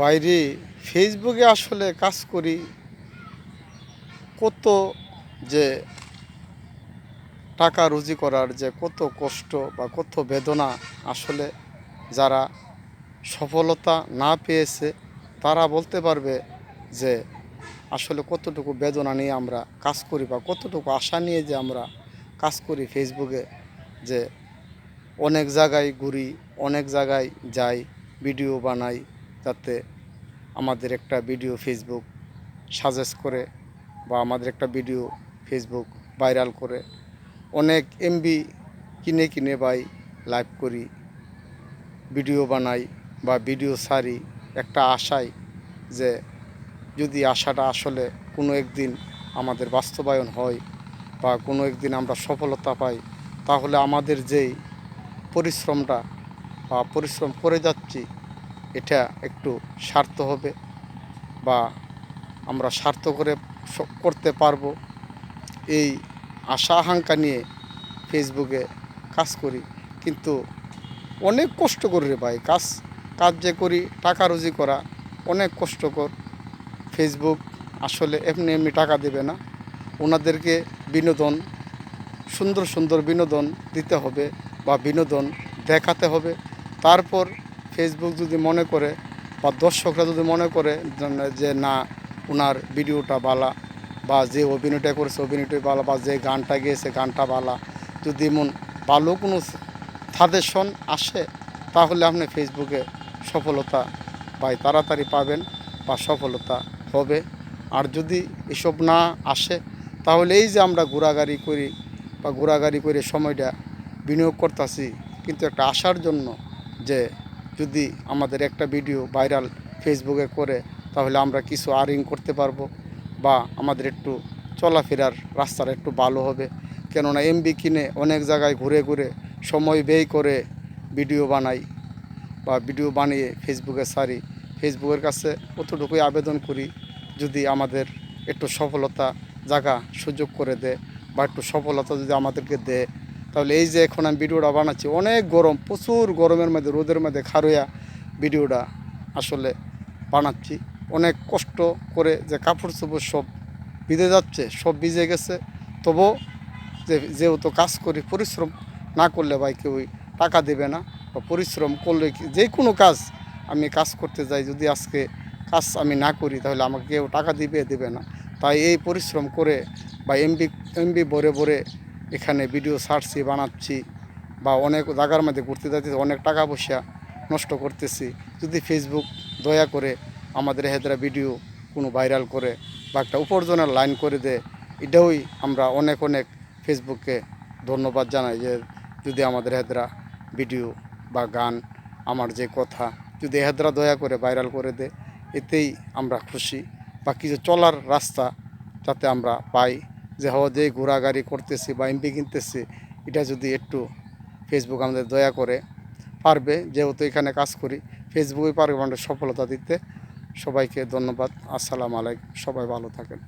বাইরে ফেসবুকে আসলে কাজ করি, কত যে টাকা রুজি করার যে কত কষ্ট বা কত বেদনা আসলে যারা সফলতা না পেয়েছে, তারা বলতে পারবে যে আসলে কতটুকু বেদনা নিয়ে আমরা কাজ করি বা কতটুকু আশা নিয়ে যে আমরা কাজ করি ফেসবুকে, যে অনেক জায়গায় ঘুরি, অনেক জায়গায় যাই, ভিডিও বানাই যাতে আমাদের একটা ভিডিও ফেসবুক সাজেস্ট করে বা আমাদের একটা ভিডিও ফেসবুক ভাইরাল করে। অনেক এমবি কিনে কিনে বাই লাইভ করি, ভিডিও বানাই বা ভিডিও সারি। একটা আশায় যে যদি আশাটা আসলে কোনো একদিন আমাদের বাস্তবায়ন হয় বা কোনো একদিন আমরা সফলতা পাই, তাহলে আমাদের যেই পরিশ্রমটা বা পরিশ্রম করে যাচ্ছি এটা একটু স্বার্থ হবে বা আমরা স্বার্থ করে করতে পারব। এই আশা আকাঙ্ক্ষা নিয়ে ফেসবুকে কাজ করি। কিন্তু অনেক কষ্ট করি রে ভাই। কাজ কাজ যে করি, টাকা রুজি করা অনেক কষ্টকর। ফেসবুক আসলে এমনি এমনি টাকা দেবে না। ওনাদেরকে বিনোদন, সুন্দর সুন্দর বিনোদন দিতে হবে বা বিনোদন দেখাতে হবে। তারপর ফেসবুক যদি মনে করে বা দর্শকরা যদি মনে করে যে- না ওনার ভিডিওটা বালা বা যে অভিনয়টা করেছে অভিনয়টাই ভালো বা যে গানটা গেয়েছে গানটা ভালো যদি এমন ভালো কোনো সাজেশন আসে, তাহলে আপনি ফেসবুকে সফলতা পাই, তাড়াতাড়ি পাবেন বা সফলতা হবে। আর যদি এসব না আসে, তাহলে এই যে আমরা ঘোরাগাড়ি করি বা ঘোরাগাড়ি করে সময়টা বিনিয়োগ করতেছি, কিন্তু একটা আশার জন্য যে যদি আমাদের একটা ভিডিও ভাইরাল ফেসবুকে করে, তাহলে আমরা কিছু আর্নিং করতে পারব বা আমাদের একটু চলাফেরার রাস্তাটা একটু ভালো হবে। কেননা এমবি কিনে অনেক জায়গায় ঘুরে ঘুরে সময় ব্যয় করে ভিডিও বানাই বা ভিডিও বানিয়ে ফেসবুকে সারি। ফেসবুকের কাছে কতটুকুই আবেদন করি, যদি আমাদের একটু সফলতা জায়গা সুযোগ করে দেয় বা একটু সফলতা যদি আমাদেরকে দেয় তাহলে এই যে এখন আমি ভিডিওটা বানাচ্ছি, অনেক গরম, প্রচুর গরমের মধ্যে, রোদের মধ্যে খারুয়া ভিডিওটা আসলে বানাচ্ছি। অনেক কষ্ট করে যে কাপড় চোপড় সব ভিজে যাচ্ছে, সব ভিজে গেছে। তবু যে, যেহেতু কাজ করি, পরিশ্রম না করলে ভাই কেউ টাকা দেবে না বা পরিশ্রম করলে যে কোনো কাজ আমি কাজ করতে যাই, যদি আজকে কাজ আমি না করি, তাহলে আমাকে কেউ টাকা দিবে, দেবে না। তাই এই পরিশ্রম করে বা এমবি এমবি ভরে ভরে এখানে ভিডিও ছাড়ছি, বানাচ্ছি বা অনেক জায়গার মধ্যে ঘুরতে যাচ্ছি, অনেক টাকা পয়সা নষ্ট করতেছি। যদি ফেসবুক দয়া করে আমাদের হেদরা ভিডিও কোনো ভাইরাল করে বা একটা উপার্জনের লাইন করে দেয়, এটাই আমরা অনেক অনেক ফেসবুককে ধন্যবাদ জানাই যে যদি আমাদের হেদরা ভিডিও বা গান আমার যে কথা যদি হেদরা দয়া করে ভাইরাল করে দেয়, এতেই আমরা খুশি। বা কিছু চলার রাস্তা যাতে আমরা পাই যে যে ঘোরাগাড়ি করতেছি বা এমপি কিনতেছি, এটা যদি একটু ফেসবুক আমাদের দয়া করে পারবে। যেহেতু এখানে কাজ করি ফেসবুকে পারবে আমাদের সফলতা দিতে সবাইকে ধন্যবাদ। আসসালামু আলাইকুম। সবাই ভালো থাকেন।